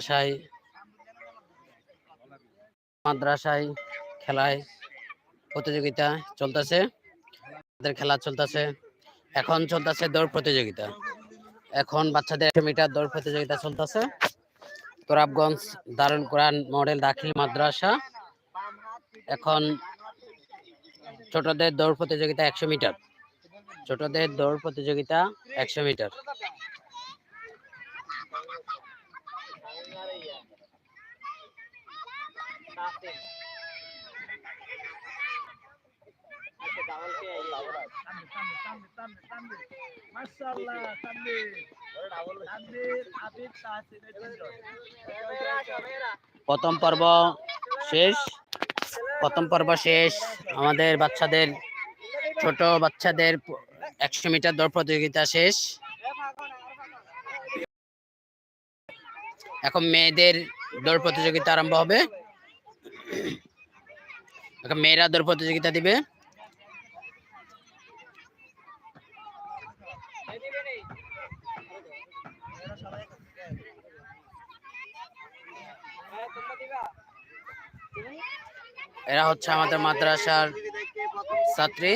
মাদ্রাসায় মাদ্রাসায় খেলায় প্রতিযোগিতা চলতেছে। তাদের খেলা চলতেছে। এখন চলতেছে দৌড় প্রতিযোগিতা। এখন বাচ্চাদের একশো মিটার দৌড় প্রতিযোগিতা চলতেছে। তোরাবগঞ্জ দারুল কোরআন মডেল দাখিল মাদ্রাসা। এখন ছোটদের দৌড় প্রতিযোগিতা একশো মিটার। ছোটদের দৌড় প্রতিযোগিতা একশো মিটার। প্রথম পর্ব শেষ। প্রথম পর্ব শেষ। আমাদের বাচ্চাদের ছোট বাচ্চাদের একশো মিটার দৌড় প্রতিযোগিতা শেষ। এখন মেয়েদের দৌড় প্রতিযোগিতা আরম্ভ হবে। মেয়েরা দৌড় প্রতিযোগিতা দিবে। এরা হচ্ছে আমাদের মাদ্রাসার ছাত্রী।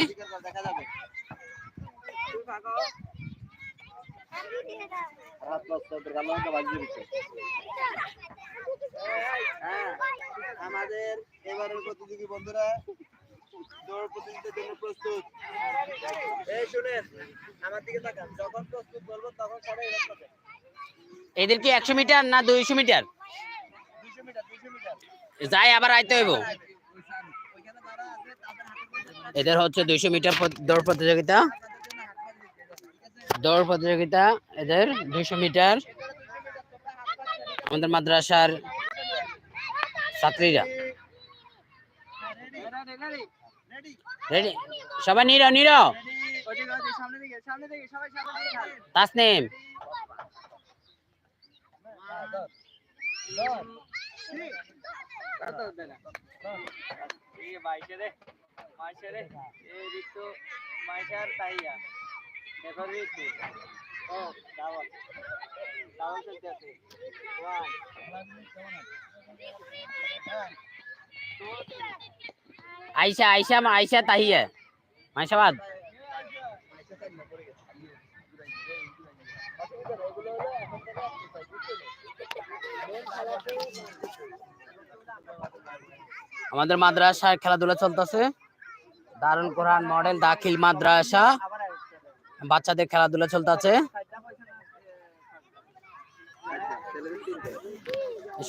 আমাদের এবারের প্রতিযোগী বন্ধুরা দৌড় প্রতিযোগিতার জন্য প্রস্তুত। এই শুনেন আমার দিকে তাকান। যখন প্রস্তুত বলব তখন সবাই এদের কি একশো মিটার না দুইশো মিটার? 200 metre 200 metre. যাই আবার আইতে হইব। এদের হচ্ছে দুইশো মিটার দৌড় প্রতিযোগিতা তাদের জন্য হাত পা দিতে হবে, ঠিক আছে দৌড় প্রতিযোগিতা এদের দুইশো মিটার। আমাদের মাদ্রাসার ছাত্রীরা। রেডি সবাই নির নির। তাসনিম। এই ঋতু তাইয়া। ওয়ান আইসা আইসা আইসা, তাহিয়া। মাইশাবাদ আমাদের মাদ্রাসায় খেলাধুলা চলতেছে। দারুল কোরআন মডেল দাখিল মাদ্রাসা। বাচ্চাদের খেলাধুলা চলতেছে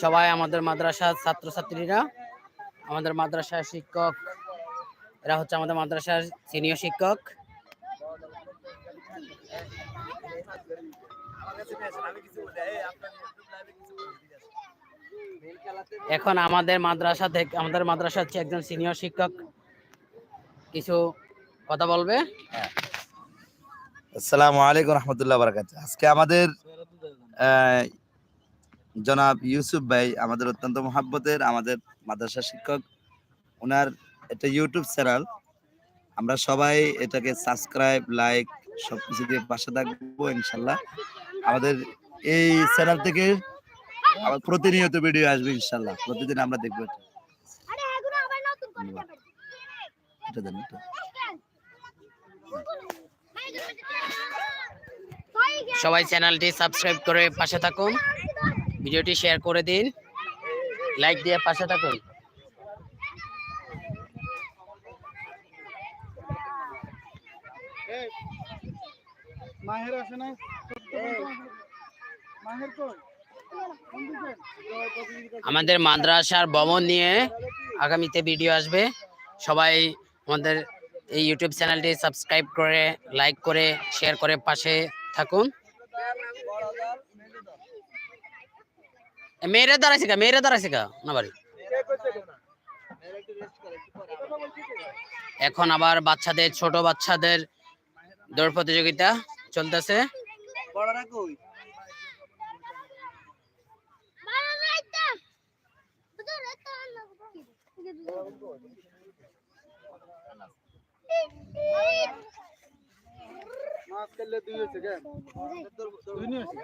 সবাই আমাদের মাদ্রাসার ছাত্রছাত্রীরা, আমাদের মাদ্রাসার শিক্ষক, এরা হচ্ছে আমাদের মাদ্রাসার সিনিয়র শিক্ষক। এখন আমাদের মাদ্রাসা থেকে, আমাদের মাদ্রাসা হচ্ছে একজন সিনিয়র শিক্ষক। কিছু কথা বলবে? আসসালামু আলাইকুম রহমতুল্লাহ বারাকাত আজকে আমাদের জনাব ইউসুফ ভাই আমাদের অত্যন্ত মহাব্বতের আমাদের মাদ্রাসা শিক্ষক। ওনার একটা ইউটিউব চ্যানেল। আমরা সবাই এটাকে সাবস্ক্রাইব লাইক সবকিছু দিয়ে পাশে থাকব ইনশাল্লাহ আমাদের এই চ্যানেল থেকে আবার প্রতিনিয়ত ভিডিও আসবে ইনশাল্লাহ প্রতিদিন আমরা দেখব এটা। এটা। সবাই চ্যানেলটি সাবস্ক্রাইব করে পাশে থাকুন। ভিডিওটি শেয়ার করে দিন। লাইক দিয়ে পাশে থাকুন। আমাদের মাদ্রাসার ভবন নিয়ে আগামীতে ভিডিও আসবে। সবাই আমাদের এই ইউটিউব চ্যানেলটি সাবস্ক্রাইব করে লাইক করে শেয়ার করে পাশে থাকুন। মেয়েরা দাঁড়াইছে কা মেয়েরা দাঁড়াইছে কা না বাড়ি এখন আবার বাচ্চাদের, ছোট বাচ্চাদের দৌড় প্রতিযোগিতা চলতেছে। মাছ খেললে দুই হচ্ছে কেন? দুই নিয়ে আসি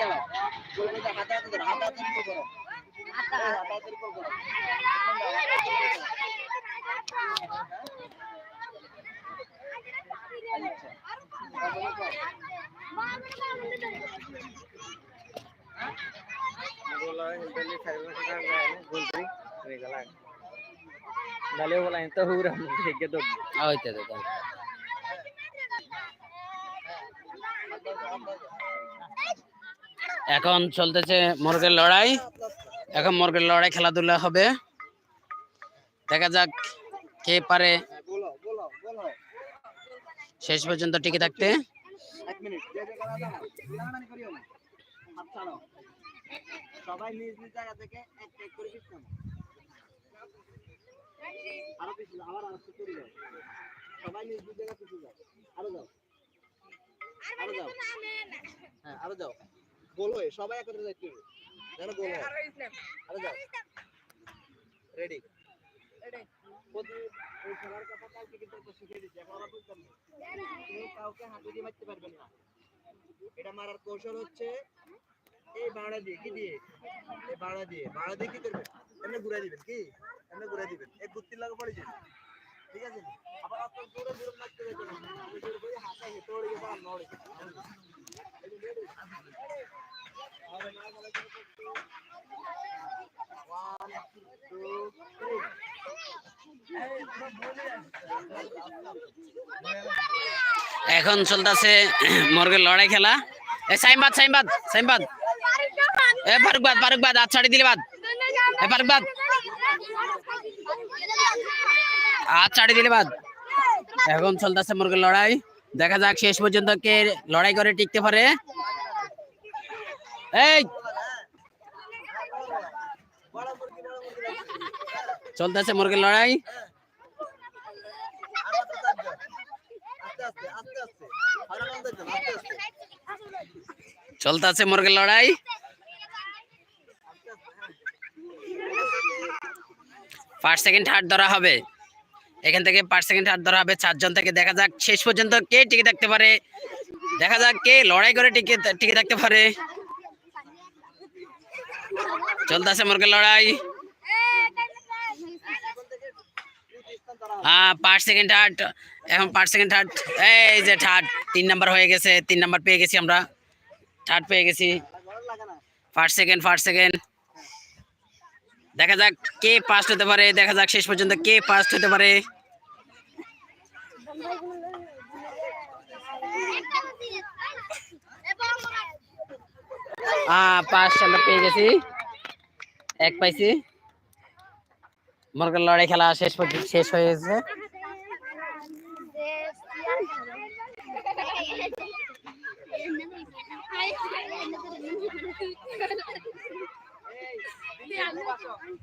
হ্যাঁ Dale bola entonces jura que todo. Ahorita te এখন চলতেছে মুরগের লড়াই। এখন মুরগের লড়াই খেলাধুলা হবে। দেখা যাক কে পারে শেষ পর্যন্ত টিকে থাকতে। আরও যাও আরও যাও। আরও যাও হ্যাঁ আরও যাও গোল হয়ে সবাই একত্রে যাইতে হবে যেন গোল হয়। আরও যাও। রেডি খেলার কথা কালকে কিন্তু শিখিয়ে দিচ্ছি এখন আমরা বুঝতাম কাউকে হাতে দিয়ে মারতে পারবেন না। এটা মারার কৌশল হচ্ছে এই বাড়া দিয়ে কি দিয়ে? এই বাড়া দিয়ে। বাড়া দিয়ে কি করবেন এমনি ঘুরাই দিবেন কি? এমনি ঘুরাই দিবেন। এক গুত্তির লাগে পড়ে যাবে ঠিক আছে? আবার আপনার দূরে দূরে মারতে যাবেন আমি দূরে করে হাতে হেঁটে ওড়ে গেছে আর নড়ে. এখন চলতেছে মুরগের লড়াই খেলা। এ, সাইমবাদ সাইমবাদ সাইমবাদ। এ, ফারুকবাদ ফারুকবাদ, হাত দিলে বাদ। এ, ফারুকবাদ। হাত ছাড়ি দিলে বাদ এখন চলতেছে মুরগের লড়াই দেখা যাক শেষ পর্যন্ত কে লড়াই করে টিকতে পারে এই। চলতেছে মুরগের লড়াই আর মাত্র চারজন। ফার্স্ট সেকেন্ড থার্ড ধরা হবে। এখান থেকে ফার্স্ট সেকেন্ড থার্ড ধরা হবে। চারজন থেকে দেখা যাক, শেষ পর্যন্ত কে টিকে থাকতে পারে। দেখা যাক কে লড়াই করে টিকে টিকে থাকতে পারে। চলতেছে মুরগের লড়াই। হ্যাঁ পাঁচ সেকেন্ড থার্ড এখন পাঁচ সেকেন্ড থার্ড এই যে থার্ড তিন নাম্বার হয়ে গেছে। তিন নাম্বার পেয়ে গেছি আমরা। থার্ড পেয়ে গেছি। ফার্স্ট সেকেন্ড ফার্স্ট সেকেন্ড দেখা যাক কে ফার্স্ট হতে পারে দেখা যাক শেষ পর্যন্ত কে ফার্স্ট হতে পারে। পাঁচ সালটা পেয়ে গেছি। এক পাইছি। মনে লড়াই খেলা শেষ পর্যন্ত শেষ হয়ে গেছে। Gracias.